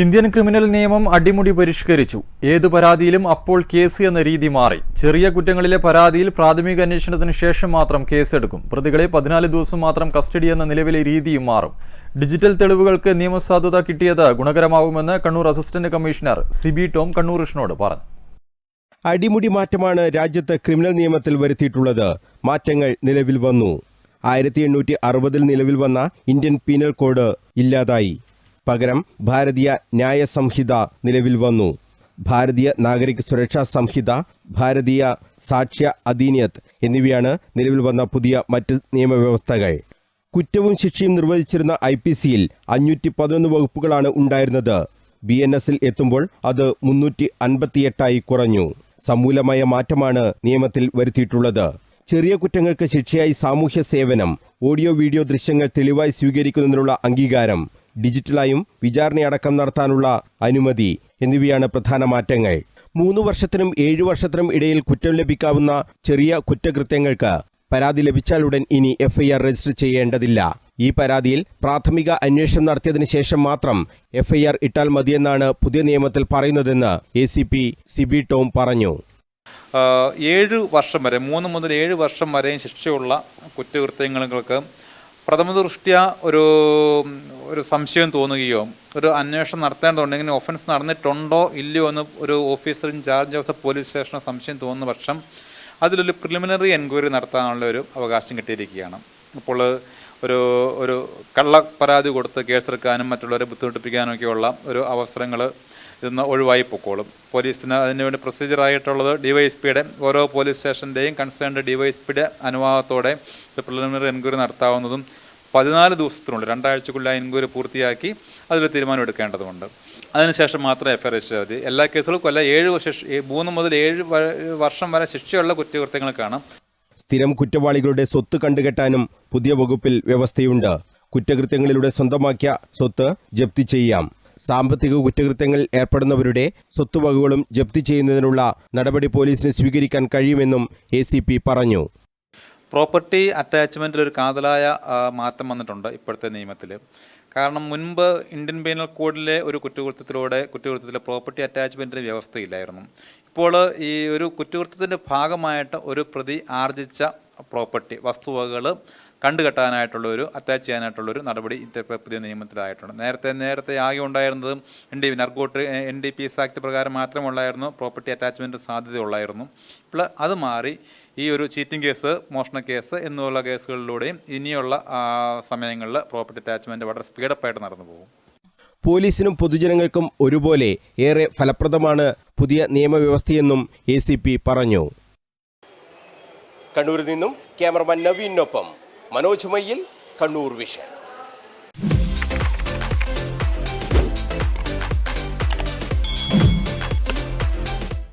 Indian criminal നിയമം അടിമുടി പരിഷ്കരിച്ചു. ഏതു പരാതിയിലും അപ്പോൾ കേസ് എന്ന രീതി മാറി. ചെറിയ കുറ്റങ്ങളിലെ പരാതിയിൽ പ്രാഥമിക അന്വേഷണത്തിന് ശേഷം മാത്രം കേസെടുക്കും. പ്രതികളെ പതിനാല് ദിവസം മാത്രം കസ്റ്റഡി എന്ന നിലവിലെ രീതിയും മാറും. ഡിജിറ്റൽ തെളിവുകൾക്ക് നിയമസാധുത കിട്ടിയത് ഗുണകരമാവുമെന്ന് Kannur assistant commissioner Sibi Tom കണ്ണൂറിഷിനോട് പറഞ്ഞു. അടിമുടി മാറ്റമാണ് രാജ്യത്ത് ക്രിമിനൽ നിയമത്തിൽ വരുത്തിയിട്ടുള്ളത്. മാറ്റങ്ങൾ നിലവിൽ വന്നു. ആയിരത്തി എണ്ണൂറ്റി അറുപതിൽ നിലവിൽ വന്ന ഇന്ത്യൻ പീനൽ കോഡ് ഇല്ലാതായി. പകരം ഭാരതീയ ന്യായ സംഹിത നിലവിൽ വന്നു. ഭാരതീയ നാഗരിക സുരക്ഷാ സംഹിത ഭാരതീയ സാക്ഷ്യ അധീനിയത് എന്നിവയാണ് നിലവിൽ വന്ന പുതിയ മറ്റ് നിയമവ്യവസ്ഥകൾ. കുറ്റവും ശിക്ഷയും നിർവചിച്ചിരുന്ന ഐ പി സിയിൽ അഞ്ഞൂറ്റി പതിനൊന്ന് വകുപ്പുകളാണ് ഉണ്ടായിരുന്നത്. ബി എൻ എസിൽ എത്തുമ്പോൾ അത് മുന്നൂറ്റി അൻപത്തിയെട്ടായി കുറഞ്ഞു. സമൂലമായ മാറ്റമാണ് നിയമത്തിൽ വരുത്തിയിട്ടുള്ളത്. ചെറിയ കുറ്റങ്ങൾക്ക് ശിക്ഷയായി സാമൂഹ്യ സേവനം ഓഡിയോ വീഡിയോ ദൃശ്യങ്ങൾ തെളിവായി സ്വീകരിക്കുന്നതിനുള്ള അംഗീകാരം ഡിജിറ്റലായും വിചാരണയടക്കം നടത്താനുള്ള അനുമതി എന്നിവയാണ് പ്രധാന മാറ്റങ്ങൾ. മൂന്ന് വർഷത്തിനും ഏഴു വർഷത്തിനും ഇടയിൽ കുറ്റം ലഭിക്കാവുന്ന ചെറിയ കുറ്റകൃത്യങ്ങൾക്ക് പരാതി ലഭിച്ചാലുടൻ ഇനി എഫ്ഐആർ രജിസ്റ്റർ ചെയ്യേണ്ടതില്ല. ഈ പരാതിയിൽ പ്രാഥമിക അന്വേഷണം നടത്തിയതിനു ശേഷം മാത്രം എഫ്ഐആർ ഇട്ടാൽ മതിയെന്നാണ് പുതിയ നിയമത്തിൽ പറയുന്നതെന്ന് A C P Sibi Tom പറഞ്ഞു. ഏഴ് വർഷം വരെ മൂന്ന് മുതൽ ഏഴ് വർഷം വരെയും ശിക്ഷയുള്ള കുറ്റകൃത്യങ്ങൾക്ക് പ്രഥമ ദൃഷ്ട്യ ഒരു ഒരു സംശയം തോന്നുകയോ ഒരു അന്വേഷണം നടത്തേണ്ടതുണ്ടെങ്കിൽ ഒഫൻസ് നടന്നിട്ടുണ്ടോ ഇല്ലയോ എന്ന് ഒരു officer charge of the police സ്റ്റേഷന് സംശയം തോന്നുന്ന പക്ഷം അതിലൊരു പ്രിലിമിനറി എൻക്വയറി നടത്താനുള്ള ഒരു അവകാശം കിട്ടിയിരിക്കുകയാണ്. അപ്പോൾ ഒരു ഒരു കള്ള പരാതി കൊടുത്ത് കേസെടുക്കാനും മറ്റുള്ളവരെ ബുദ്ധിമുട്ടിപ്പിക്കാനും ഒക്കെയുള്ള ഒരു അവസരങ്ങൾ ഇന്ന് ഒഴിവായി പൊക്കോളും പോലീസിന് അതിനുവേണ്ടി പ്രൊസീജിയറായിട്ടുള്ളത് ഡിവൈഎസ്പിയുടെ ഓരോ പോലീസ് സ്റ്റേഷന്റെയും കൺസേൺഡ് ഡിവൈഎസ്പിയുടെ അനുവാദത്തോടെ പ്രിലിമിനറി എൻക്വയറി നടത്താവുന്നതും പതിനാല് ദിവസത്തിനുള്ളിൽ രണ്ടാഴ്ചക്കുള്ളിൽ ആ എൻക്വയറി പൂർത്തിയാക്കി അതിൽ തീരുമാനം എടുക്കേണ്ടതുണ്ട്. അതിനുശേഷം മാത്രമേ എഫ് ഐ ആർ രജിസ്റ്റർ മതി. എല്ലാ കേസുകൾക്കും അല്ല ഏഴ് മൂന്ന് മുതൽ ഏഴ് വർഷം വരെ ശിക്ഷയുള്ള കുറ്റകൃത്യങ്ങൾക്കാണ് സ്ഥിരം കുറ്റവാളികളുടെ സ്വത്ത് കണ്ടുകെട്ടാനും പുതിയ വകുപ്പിൽ വ്യവസ്ഥയുണ്ട്. കുറ്റകൃത്യങ്ങളിലൂടെ സ്വന്തമാക്കിയ സ്വത്ത് ജപ്തി ചെയ്യാം. സാമ്പത്തിക കുറ്റകൃത്യങ്ങളിൽ ഏർപ്പെടുന്നവരുടെ സ്വത്തുവകകളും ജപ്തി ചെയ്യുന്നതിനുള്ള നടപടി പോലീസിന് സ്വീകരിക്കാൻ കഴിയുമെന്നും എ പറഞ്ഞു. പ്രോപ്പർട്ടി അറ്റാച്ച്മെന്റിൽ ഒരു കാതലായ മാറ്റം വന്നിട്ടുണ്ട് ഇപ്പോഴത്തെ നിയമത്തിൽ കാരണം മുൻപ് ഇന്ത്യൻ പീനൽ കോഡിലെ ഒരു കുറ്റകൃത്യത്തിലൂടെ കുറ്റകൃത്യത്തിലെ പ്രോപ്പർട്ടി അറ്റാച്ച്മെന്റിന് വ്യവസ്ഥയില്ലായിരുന്നു. ഇപ്പോൾ ഈ ഒരു കുറ്റകൃത്യത്തിന്റെ ഭാഗമായിട്ട് ഒരു പ്രതി ആർജിച്ച പ്രോപ്പർട്ടി വസ്തുവകകൾ കണ്ടുകെട്ടാനായിട്ടുള്ള ഒരു അറ്റാച്ച് ചെയ്യാനായിട്ടുള്ള ഒരു നടപടി ഇന്നത്തെ പുതിയ നിയമത്തിലായിട്ടുണ്ട്. നേരത്തെ നേരത്തെ ആകെ ഉണ്ടായിരുന്നതും N D narcotic N D P S act പ്രകാരം മാത്രമുള്ളായിരുന്നു പ്രോപ്പർട്ടി അറ്റാച്ച്മെന്റ് സാധ്യതയുള്ളായിരുന്നു. ഇപ്പോൾ അത് മാറി ഈ ഒരു ചീറ്റിംഗ് കേസ് മോഷണ കേസ് എന്നുള്ള കേസുകളിലൂടെയും ഇനിയുള്ള സമയങ്ങളിൽ പ്രോപ്പർട്ടി അറ്റാച്ച്മെന്റ് വളരെ സ്പീഡപ്പായിട്ട് നടന്നു പോകും. പോലീസിനും പൊതുജനങ്ങൾക്കും ഒരുപോലെ ഏറെ ഫലപ്രദമാണ് പുതിയ നിയമവ്യവസ്ഥയെന്നും എ പറഞ്ഞു. കണ്ണൂരിൽ നിന്നും ക്യാമറമാൻ നവീനൊപ്പം മനോജ് മയ്യിൽ കണ്ണൂർ വിഷൻ